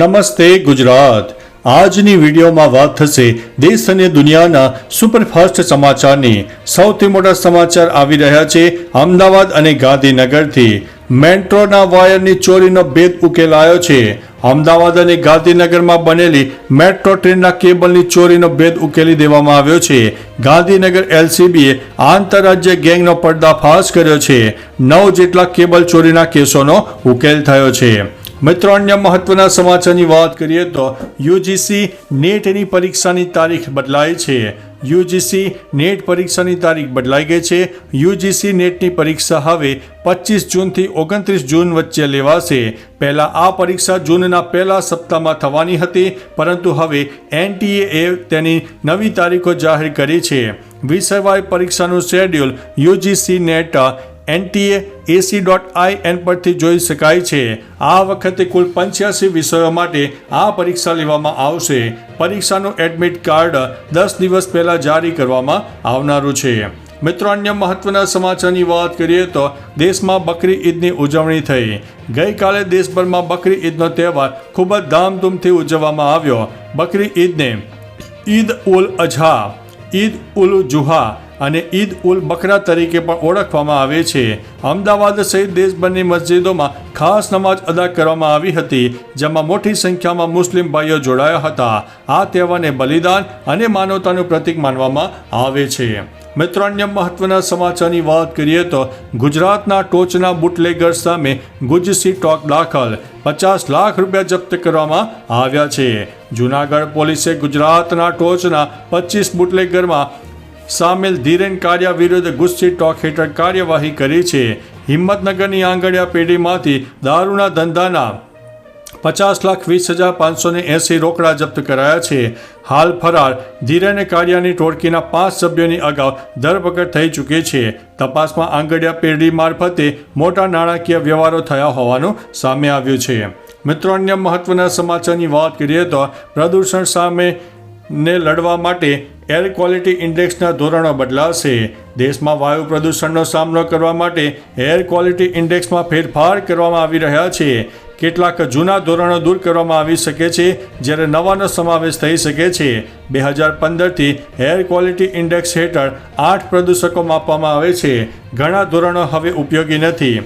નમસ્તે ગુજરાત. આજની વિડીયોમાં વાત થશે દેશ અને દુનિયાના સુપરફાસ્ટ સમાચારની. સૌથી મોટા સમાચાર આવી રહ્યા છે અમદાવાદ અને ગાંધીનગરથી. મેટ્રોના વાયરની ચોરીનો ભેદ ઉકેલાયો છે. અમદાવાદ અને ગાંધીનગરમાં બનેલી મેટ્રો ટ્રેનના કેબલની ચોરીનો ભેદ ઉકેલી દેવામાં આવ્યો છે. ગાંધીનગર એલસીબીએ આંતરરાજ્ય ગેંગનો પર્દાફાશ કર્યો છે. નવ જેટલા કેબલ ચોરીના કેસોનો ઉકેલ થયો છે. મિત્રો, અન્ય મહત્વના સમાચારની વાત કરીએ તો યુજીસી નેટની પરીક્ષાની તારીખ બદલાઈ છે. યુજીસી નેટ પરીક્ષાની તારીખ બદલાઈ ગઈ છે. યુજીસી નેટની પરીક્ષા હવે પચીસ જૂનથી ઓગણત્રીસ જૂન વચ્ચે લેવાશે. પહેલાં આ પરીક્ષા જૂનના પહેલા સપ્તાહમાં થવાની હતી, પરંતુ હવે એનટીએ તેની નવી તારીખો જાહેર કરી છે. વિષયવાય પરીક્ષાનું schedule UGC NET NTA AC dot I N પરથી જોઈ શકાય છે. આ વખતે કુલ પંચ્યાસી વિષયો માટે આ પરીક્ષા લેવામાં આવશે. પરીક્ષાનું એડમિટ કાર્ડ દસ દિવસ પહેલા જારી કરવામાં આવનારું છે. મિત્રો, અન્ય મહત્વના સમાચારની વાત કરીએ તો દેશમાં બકરી ઈદની ઉજવણી થઈ. ગઈકાલે દેશભરમાં બકરી ઈદનો તહેવાર ખૂબ જ ધામધૂમથી ઉજવવામાં આવ્યો. બકરી ઈદને ઈદ ઉલ અઝહા ઈદ ઉલ જુહા અને ઈદ ઉલ બકરા તરીકે પણ ઓળખવામાં આવે છે. અમદાવાદ સહિત દેશભરની મસ્જિદોમાં ખાસ નમાજ અદા કરવામાં આવી હતી, જેમાં મોટી સંખ્યામાં મુસ્લિમ ભાઈઓ જોડાયા હતા. આ તહેવારને બલિદાન અને માનવતાનું પ્રતીક માનવામાં આવે છે. મિત્રો, અન્ય મહત્વના સમાચારની વાત કરીએ તો ગુજરાતના ટોચના બુટલેગર સામે ગુજસી ટોક દાખલ પચાસ લાખ રૂપિયા જપ્ત કરવામાં આવ્યા છે. જુનાગઢ પોલીસે ગુજરાતના ટોચના પચીસ બુટલેગરમાં સામેલ ધીરેન કારિયા વિરુદ્ધ ગુસ્સી ટોક હેઠળ કાર્યવાહી કરી છે. હિંમતનગરની આંગળિયા પેઢીમાંથી દારૂના ધંધાના પચાસ લાખ વીસ હજાર પાંચસો ને એંસી રોકડા જપ્ત કરાયા છે. હાલ ફરાર ધીરેન કારિયાની ટોળકીના પાંચ સભ્યોની અગાઉ ધરપકડ થઈ ચૂકી છે. તપાસમાં આંગળિયા પેઢી મારફતે મોટા નાણાકીય વ્યવહારો થયા હોવાનું સામે આવ્યું છે. મિત્રો, અન્ય મહત્વના સમાચારની વાત કરીએ તો પ્રદૂષણ સામે ને લડવા માટે એર ક્વોલિટી ઇન્ડેક્સના ધોરણો બદલાશે દેશમાં વાયુ પ્રદૂષણનો સામનો કરવા માટે એર ક્વોલિટી ઇન્ડેક્સમાં ફેરફાર કરવામાં આવી રહ્યા છે. કેટલાક જૂના ધોરણો દૂર કરવામાં આવી શકે છે, જ્યારે નવાનો સમાવેશ થઈ શકે છે. બે હજાર પંદરથી એર ક્વોલિટી ઇન્ડેક્સ હેઠળ આઠ પ્રદૂષકો માપવામાં આવે છે. ઘણા ધોરણો હવે ઉપયોગી નથી.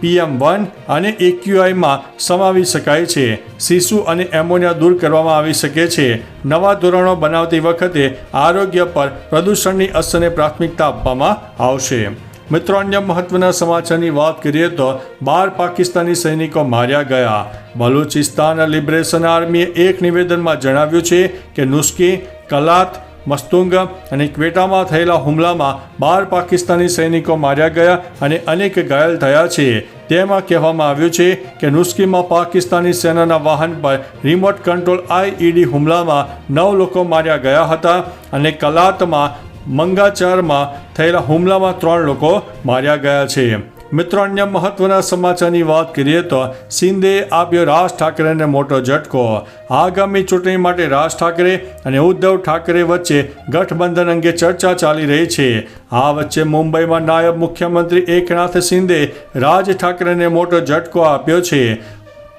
પીએમ વન અને એક્યુઆઈમાં સમાવી શકાય છે. શિશુ અને એમોનિયા દૂર કરવામાં આવી શકે છે. નવા ધોરણો બનાવતી વખતે આરોગ્ય પર પ્રદૂષણની અસરને પ્રાથમિકતા આપવામાં આવશે. મિત્રો, અન્ય મહત્વના સમાચારની વાત કરીએ તો બાર પાકિસ્તાની સૈનિકો માર્યા ગયા. બલુચિસ્તાન લિબરેશન આર્મીએ એક નિવેદનમાં જણાવ્યું છે કે નુસ્કી કલાત મસ્તુંગ અને ક્વેટામાં થયેલા હુમલામાં બાર પાકિસ્તાની સૈનિકો માર્યા ગયા અને અનેક ઘાયલ થયા છે. તેમાં કહેવામાં આવ્યું છે કે નુસ્કીમાં પાકિસ્તાની સેનાના વાહન પર રિમોટ કંટ્રોલ આઈઈડી હુમલામાં નવ લોકો માર્યા ગયા હતા અને કલાતમાં મંગાચારમાં થયેલા હુમલામાં ત્રણ લોકો માર્યા ગયા છે. મિત્રો, અન્ય મહત્વના સમાચારની વાત કરીએ તો શિંદે આપ્યો રાજ ઠાકરેને મોટો ઝટકો. આગામી ચૂંટણી માટે રાજ ઠાકરે અને ઉદ્ધવ ઠાકરે વચ્ચે ગઠબંધન અંગે ચર્ચા ચાલી રહી છે. આ વચ્ચે મુંબઈમાં નાયબ મુખ્યમંત્રી એકનાથ શિંદે રાજ ઠાકરેને મોટો ઝટકો આપ્યો છે.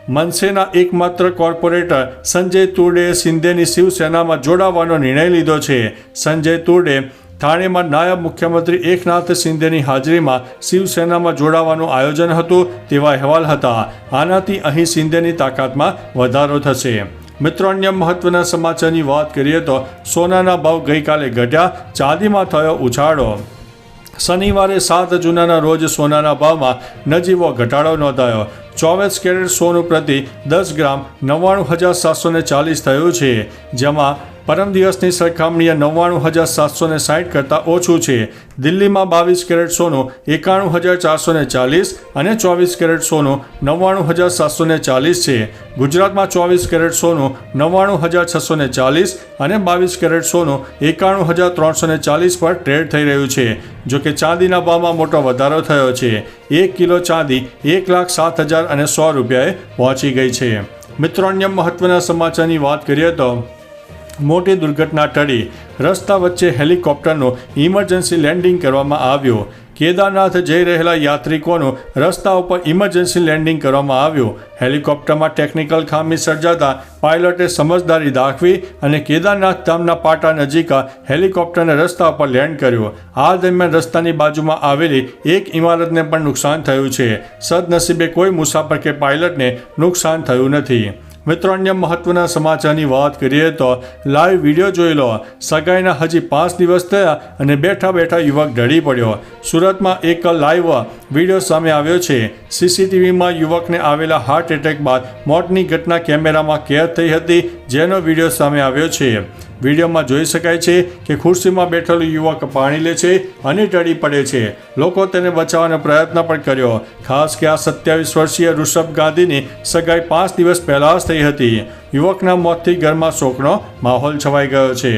મનસેના એકમાત્ર કોર્પોરેટર સંજય તુરડે સિંધેની શિવસેનામાં જોડાવાનો નિર્ણય લીધો છે. સંજય તુર્ડે થાણેમાં નાયબ મુખ્યમંત્રી એકનાથ શિંદેની હાજરીમાં શિવસેનામાં જોડાવાનું આયોજન હતું તેવા અહેવાલ હતા. આનાથી અહીં શિંદેની તાકાતમાં વધારો થશે. મિત્રો, અન્ય મહત્વના સમાચારની વાત કરીએ તો સોનાના ભાવ ગઈકાલે ઘટ્યા, ચાંદીમાં થયો ઉછાળો. શનિવારે સાત જૂનાના રોજ સોનાના ભાવમાં નજીવો ઘટાડો નોંધાયો. ચોવીસ કેરેટ સોનું પ્રતિ દસ ગ્રામ નવ્વાણું હજાર સાતસો ચાલીસ થયું છે, જેમાં પરમ દિવસની સરખામણીએ નવ્વાણું હજાર સાતસો ને સાઠ કરતાં ઓછું છે. દિલ્હીમાં બાવીસ કેરેટ સોનું, એકાણું હજાર ચારસો ને ચાલીસ અને ચોવીસ કેરેટ સોનું નવ્વાણું હજાર સાતસો ને ચાલીસ છે. ગુજરાતમાં ચોવીસ કેરેટ સોનું નવ્વાણું હજાર છસો ને ચાલીસ અને બાવીસ કેરેટ સોનું એકાણું હજાર ત્રણસો ને ચાલીસ પર ટ્રેડ થઈ રહ્યું છે. જો કે ચાંદીના ભાવમાં મોટો વધારો થયો છે. એક કિલો ચાંદી એક લાખ સાત હજાર અને સો રૂપિયાએ પહોંચી ગઈ છે. મિત્રો, અન્ય મહત્વના સમાચારની વાત કરીએ તો મોટી દુર્ઘટના ટળી. રસ્તા વચ્ચે હેલિકોપ્ટરનું ઇમરજન્સી લેન્ડિંગ કરવામાં આવ્યું. કેદારનાથ જઈ રહેલા યાત્રિકોનું રસ્તા ઉપર ઇમરજન્સી લેન્ડિંગ કરવામાં આવ્યું. હેલિકોપ્ટરમાં ટેકનિકલ ખામી સર્જાતા પાયલટે સમજદારી દાખવી અને કેદારનાથ ધામના પાટા નજીક હેલિકોપ્ટરને રસ્તા ઉપર લેન્ડ કર્યું. આ દરમિયાન રસ્તાની બાજુમાં આવેલી એક ઇમારતને પણ નુકસાન થયું છે. સદનસીબે કોઈ મુસાફર કે પાયલટને નુકસાન થયું નથી. મિત્રો, અન્ય મહત્વના સમાચારની વાત કરીએ તો લાઈવ વીડિયો જોઈ લો સગાઈના હજી પાંચ દિવસ થયા અને બેઠા બેઠા યુવક ઢળી પડ્યો. સુરતમાં એક લાઈવ વીડિયો સામે આવ્યો છે. સીસીટીવીમાં યુવકને આવેલા હાર્ટ એટેક બાદ મોતની ઘટના કેમેરામાં કેદ થઈ હતી, જેનો વીડિયો સામે આવ્યો છે. વિડીયોમાં જોઈ શકાય છે કે ખુરશીમાં બેઠેલો યુવક પાણી લે છે અને ટળી પડે છે. લોકો તેને બચાવવાનો પ્રયત્ન પણ કર્યો. ખાસ કે આ સત્યાવીસ વર્ષીય ઋષભ ગાંધીની સગાઈ પાંચ દિવસ પહેલાં જ થઈ હતી. યુવકના મોતથી ઘરમાં શોકનો માહોલ છવાઈ ગયો છે.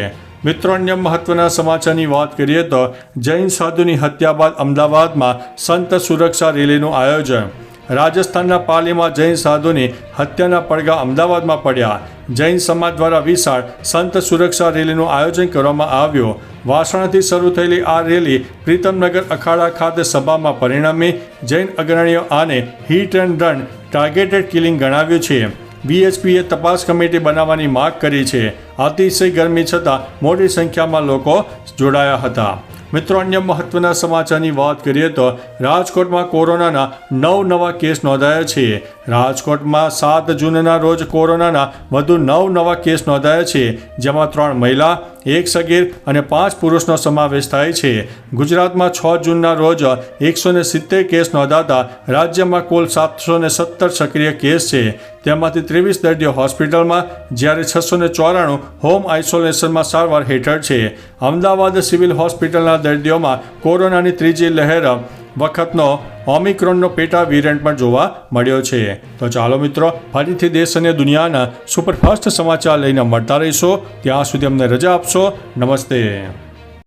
મિત્રો, અન્ય મહત્વના સમાચારની વાત કરીએ તો જૈન સાધુની હત્યા બાદ અમદાવાદમાં સંત સુરક્ષા રેલીનું આયોજન રાજસ્થાનના પાલીમાં જૈન સાધુની હત્યાના પડઘા અમદાવાદમાં પડ્યા. જૈન સમાજ દ્વારા વિશાળ સંત સુરક્ષા રેલીનું આયોજન કરવામાં આવ્યું. વાસણાથી શરૂ થયેલી આ રેલી પ્રીતમનગર અખાડા ખાતે સભામાં પરિણમી. જૈન અગ્રણીઓ આને hit and run targeted killing ગણાવ્યું છે. બીએચપીએ તપાસ કમિટી બનાવવાની માગ કરી છે. અતિશય ગરમી છતાં મોટી સંખ્યામાં લોકો જોડાયા હતા. મિત્રો, અન્ય મહત્વના સમાચારની વાત કરીએ તો રાજકોટમાં કોરોનાના નવ નવા કેસ નોંધાયા છે. રાજકોટમાં સાત જૂનના રોજ કોરોનાના વધુ નવ નવા કેસ નોંધાયા છે. જેમાં ત્રણ મહિલા એક સગીર અને પાંચ પુરુષનો સમાવેશ થાય છે. ગુજરાતમાં છ જૂનના રોજ એકસો ને સિત્તેર કેસ નોંધાતા રાજ્યમાં કુલ સાતસો ને સત્તર સક્રિય કેસ છે. તેમાંથી ત્રેવીસ દર્દીઓ હોસ્પિટલમાં, જ્યારે છસો ને ચોરાણું હોમ આઇસોલેશનમાં સારવાર હેઠળ છે. અમદાવાદ સિવિલ હોસ્પિટલના દર્દીઓમાં કોરોનાની ત્રીજી લહેર વખતનો ઓમિક્રોનનો પેટા વેરિયન્ટ પણ જોવા મળ્યો છે. તો ચાલો મિત્રો, ફરીથી દેશ અને દુનિયાના સુપરફાસ્ટ સમાચાર લઈને મળતા રહીશો. ત્યાં સુધી અમને રજા આપશો. નમસ્તે.